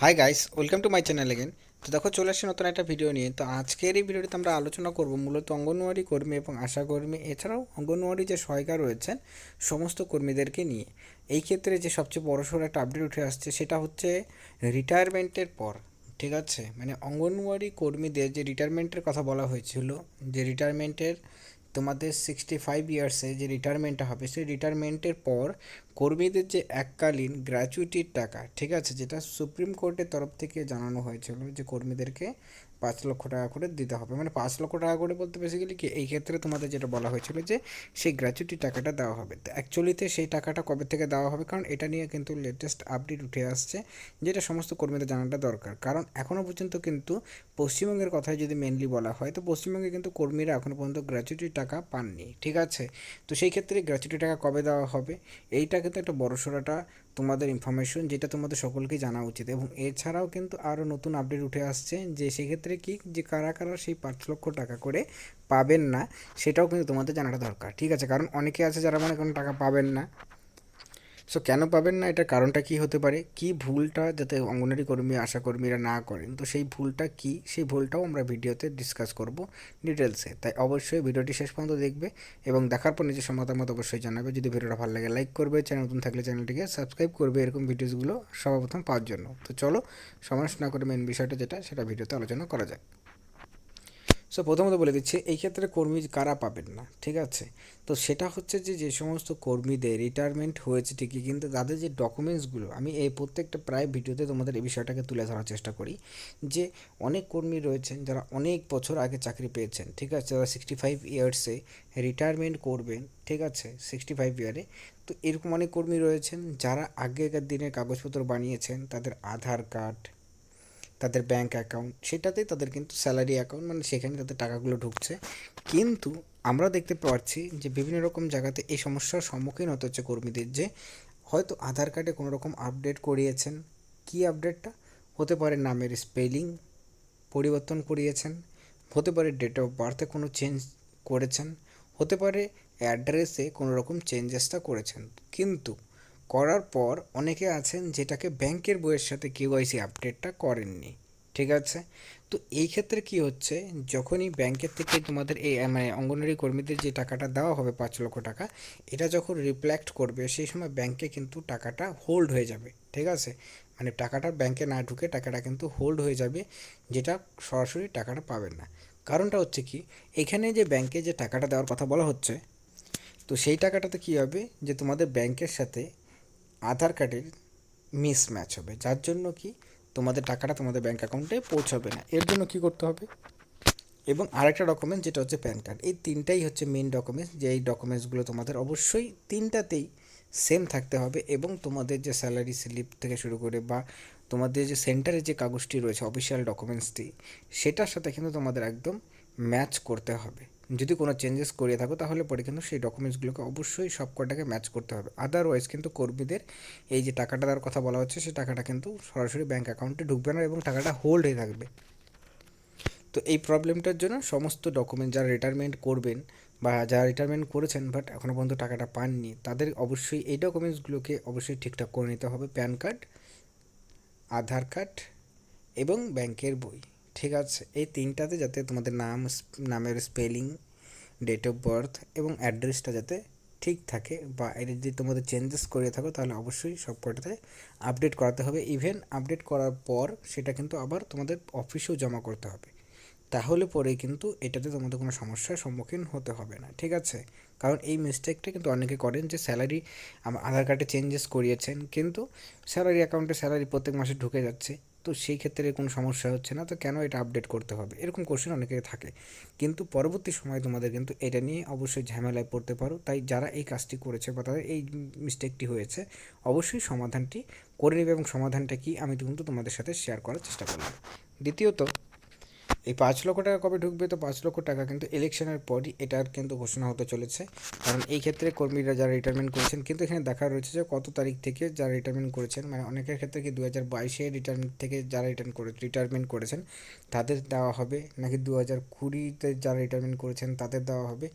Hi guys welcome to my channel again তো দেখো, চলে আসছি নতুন একটা ভিডিও নিয়ে। তো আজকের এই ভিডিওটিতে আমরা আলোচনা করব মূলত অঙ্গনওয়াড়ি কর্মী এবং আশা কর্মী এছাড়াও অঙ্গনওয়াড়ি যে সহায়িকা রয়েছেন, সমস্ত কর্মীদেরকে নিয়ে। এই ক্ষেত্রে যে সবচেয়ে বড়সড় একটা আপডেট উঠে আসছে, সেটা হচ্ছে রিটায়ারমেন্টের পর, ঠিক আছে? মানে অঙ্গনওয়াড়ি কর্মীদের যে রিটায়ারমেন্টের কথা বলা হয়েছিল, যে রিটায়ারমেন্টের তোমাদের সিক্সটি ফাইভ ইয়ার্সে যে রিটায়ারমেন্টটা হবে, সেই রিটায়ারমেন্টের পর কর্মীদের যে এককালীন গ্র্যাচুইটির টাকা, ঠিক আছে? যেটা সুপ্রিম কোর্টের তরফ থেকে জানানো হয়েছিল যে কর্মীদেরকে পাঁচ লক্ষ টাকা করে দিতে হবে। মানে পাঁচ লক্ষ টাকা করে বলতে বেসিক্যালি কি, এই ক্ষেত্রে তোমাদের যেটা বলা হয়েছিল যে, সেই গ্র্যাচুইটি টাকাটা দেওয়া হবে। তো অ্যাকচুয়ালিতে সেই টাকাটা কবে থেকে দেওয়া হবে? কারণ এটা নিয়ে কিন্তু লেটেস্ট আপডেট উঠে আসছে, যেটা সমস্ত কর্মীদের জানাটা দরকার। কারণ এখনও পর্যন্ত কিন্তু পশ্চিমবঙ্গের কথায় যদি মেনলি বলা হয়, তো পশ্চিমবঙ্গে কিন্তু কর্মীরা এখনও পর্যন্ত গ্র্যাচুইটি টাকা পাননি। ঠিক আছে? তো সেই ক্ষেত্রে গ্র্যাচুইটি টাকা কবে দেওয়া হবে? এইটা কিন্তু একটা বড়সড় একটা তোমাদের ইনফরমেশন যেটা তোমাদের সকলকে জানা উচিত। এবং এছাড়াও কিন্তু আরও নতুন আপডেট উঠে আসছে যে সেক্ষেত্রে কি যে কারা কারা সেই পাঁচ লক্ষ টাকা করে পাবেন না, সেটাও কিন্তু তোমাদের জানাটা দরকার। ঠিক আছে? কারণ অনেকে আছে যারা মনে কোনো টাকা পাবেন না। সো কেন পাবেন না? এটার কারণটা কি হতে পারে? কি ভুলটা যাতে অঙ্গনারী কর্মী, আশা কর্মীরা না করেন? তো সেই ভুলটা কি? সেই ভুলটাও আমরা ভিডিওতে ডিসকাস করব ডিটেলসে তাই অবশ্যই ভিডিওটি শেষ পর্যন্ত দেখবে এবং দেখার পর নিজের মতামত অবশ্যই জানাবে। যদি ভিডিওটা ভালো লাগে লাইক করবে। চ্যানেল নতুন থাকলে চ্যানেলটিকে সাবস্ক্রাইব করবে। এরকম ভিডিওসগুলো সর্বপ্রথম পাওয়ার জন্য। তো চলো সমস্যা না করে মেন বিষয়টা যেটা, সেটা ভিডিওতে আলোচনা করা যাক। সো প্রথমত বলে দিচ্ছি, এই ক্ষেত্রে কর্মী কারা পাবেন না, ঠিক আছে? তো সেটা হচ্ছে যে যে সমস্ত কর্মীদের রিটায়ারমেন্ট হয়েছে ঠিকই, কিন্তু তাদের যে ডকুমেন্টসগুলো আমি এই প্রত্যেকটা প্রায় ভিডিওতে তোমাদের এই বিষয়টাকে তুলে ধরার চেষ্টা করি, যে অনেক কর্মী রয়েছেন যারা অনেক বছর আগে চাকরি পেয়েছেন, ঠিক আছে? যারা সিক্সটি ফাইভ ইয়ার্সে রিটায়ারমেন্ট করবেন, ঠিক আছে? সিক্সটি ফাইভ ইয়ারে তো এরকম অনেক কর্মী রয়েছেন যারা আগেকার দিনের কাগজপত্র বানিয়েছেন, তাদের আধার কার্ড তাদের ব্যাঙ্ক অ্যাকাউন্ট সেটাতেই তাদের কিন্তু স্যালারি অ্যাকাউন্ট মানে সেখানে তাদের টাকাগুলো ঢুকছে। কিন্তু আমরা দেখতে পাচ্ছি যে বিভিন্ন রকম জায়গাতে এই সমস্যার সম্মুখীন হতে হচ্ছে কর্মীদের যে হয়তো আধার কার্ডে কোনো রকম আপডেট করিয়েছেন। কী আপডেটটা হতে পারে নামের স্পেলিং পরিবর্তন করিয়েছেন। হতে পারে ডেট অফ বার্থে কোনো চেঞ্জ করেছেন। হতে পারে অ্যাড্রেসে কোনো রকম চেঞ্জেসটা করেছেন। কিন্তু করার পর অনেকে আছেন যেটাকে ব্যাংকের বইয়ের সাথে কেওয়াইসি আপডেটটা করেননি, ঠিক আছে? তো এই ক্ষেত্রে কি হচ্ছে, যখনই ব্যাংকের থেকে তোমাদের এই মানে অঙ্গনওয়াড়ি কর্মীদের যে টাকাটা দেওয়া হবে পাঁচ লক্ষ টাকা, এটা যখন রিফ্লেক্ট করবে, সেই সময় ব্যাংকে কিন্তু টাকাটা হোল্ড হয়ে যাবে, ঠিক আছে? মানে টাকাটা ব্যাংকে না ঢুকে টাকাটা কিন্তু হোল্ড হয়ে যাবে, যেটা সরাসরি টাকাটা পাবেন না। কারণটা হচ্ছে কি, এখানে যে ব্যাংকে যে টাকাটা দেওয়ার কথা বলা হচ্ছে, তো সেই টাকাটাতে কী হবে, যে তোমাদের ব্যাংকের সাথে আধার কার্ডের মিসম্যাচ হবে। যার জন্য কি তোমাদের টাকাটা তোমাদের ব্যাঙ্ক অ্যাকাউন্টে পৌঁছাবে না। এর জন্য কি করতে হবে? এবং আরেকটা ডকুমেন্ট যেটা হচ্ছে প্যান কার্ড এই তিনটাই হচ্ছে মেন ডকুমেন্টস যে এই ডকুমেন্টসগুলো তোমাদের অবশ্যই তিনটাতেই সেম থাকতে হবে এবং তোমাদের যে স্যালারি স্লিপ থেকে শুরু করে বা তোমাদের যে সেন্টারে যে কাগজটি রয়েছে অফিসিয়াল ডকুমেন্টসটি সেটার সাথে কিন্তু তোমাদের একদম ম্যাচ করতে হবে। যদি কোনো চেঞ্জেস করিয়ে থাকো, তাহলে পরে কিন্তু সেই ডকুমেন্টসগুলোকে অবশ্যই সব কটাকে ম্যাচ করতে হবে। আদারওয়াইজ কিন্তু কর্মীদের এই যে টাকাটা দেওয়ার কথা বলা হচ্ছে সেই টাকাটা কিন্তু সরাসরি ব্যাঙ্ক অ্যাকাউন্টে ঢুকবে না এবং টাকাটা হোল্ড হয়ে থাকবে। তো এই প্রবলেমটার জন্য সমস্ত ডকুমেন্ট যারা রিটায়ারমেন্ট করবেন বা যারা রিটায়ারমেন্ট করেছেন বাট এখনও পর্যন্ত টাকাটা পাননি, তাদের অবশ্যই এই ডকুমেন্টসগুলোকে অবশ্যই ঠিকঠাক করে নিতে হবে প্যান কার্ড আধার কার্ড এবং ব্যাংকের বই। ঠিক আছে, এই তিনটাতে যাতে তোমাদের নাম, নামের স্পেলিং ডেট অফ বার্থ এবং অ্যাড্রেসটা যাতে ঠিক থাকে বা এটা যদি তোমাদের চেঞ্জেস করে থাকো তাহলে অবশ্যই সব কটাতে আপডেট করাতে হবে। ইভেন আপডেট করার পর সেটা কিন্তু আবার তোমাদের অফিসেও জমা করতে হবে। তাহলে পরে কিন্তু এটাতে তোমাদের কোনো সমস্যার সম্মুখীন হতে হবে না, ঠিক আছে? কারণ এই মিস্টেকটা কিন্তু অনেকে করেন যে স্যালারি আধার কার্ডে চেঞ্জেস করিয়েছেন, কিন্তু স্যালারি অ্যাকাউন্টে স্যালারি প্রত্যেক মাসে ঢুকে যাচ্ছে। তো সেই ক্ষেত্রে কোনো সমস্যা হচ্ছে না, তো কেন এটা আপডেট করতে হবে? এরকম কোশ্চেন অনেকের থাকে। কিন্তু পরবর্তী সময় তোমাদের কিন্তু এটা নিয়ে অবশ্যই ঝামেলায় পড়তে পারো। তাই যারা এই কাজটি করেছে বা তাদের এই মিস্টেকটি হয়েছে, অবশ্যই সমাধানটি করে নেবে এবং সমাধানটা কি আমি কিন্তু তোমাদের সাথে শেয়ার করার চেষ্টা করলাম। দ্বিতীয়ত এই পাঁচ লক্ষ টাকা কবে ঢুকবে তো পাঁচ লক্ষ টাকা কিন্তু ইলেকশনের পরই এটার কিন্তু ঘোষণা হতে চলেছে। কারণ এই ক্ষেত্রে কর্মীরা যারা রিটায়ারমেন্ট করেছেন, কিন্তু এখানে দেখা রয়েছে যে কত তারিখ থেকে যারা রিটায়ারমেন্ট করেছেন মানে অনেকের ক্ষেত্রে কি দু হাজার বাইশে রিটায়ারমেন্ট থেকে যারা রিটার্ন করে রিটায়ারমেন্ট করেছেন, তাদের দেওয়া হবে। নাকি দু হাজার কুড়িতে যারা রিটায়ারমেন্ট করেছেন, তাদের দেওয়া হবে।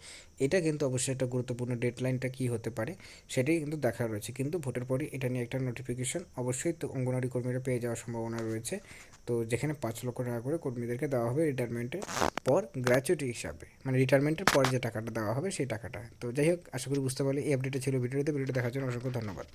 এটা কিন্তু অবশ্যই একটা গুরুত্বপূর্ণ ডেডলাইনটা কী হতে পারে, সেটাই কিন্তু দেখা রয়েছে। কিন্তু ভোটের পরই এটা নিয়ে একটা নোটিফিকেশন অবশ্যই তো অঙ্গনওয়াড়ি কর্মীরা পেয়ে যাওয়ার সম্ভাবনা রয়েছে। তো যেখানে পাঁচ লক্ষ টাকা করে কর্মীদেরকে দেওয়া হবে রিটায়ারমেন্টের পর গ্র্যাচুইটি হিসাবে মানে রিটায়ারমেন্টের পর যে টাকাটা দেওয়া হবে সেই টাকাটা। তো যাই হোক, আশা করি বুঝতে পারলে এই আপডেটটা ছিল ভিডিওতে। ভিডিওটা দেখার জন্য অসংখ্য ধন্যবাদ।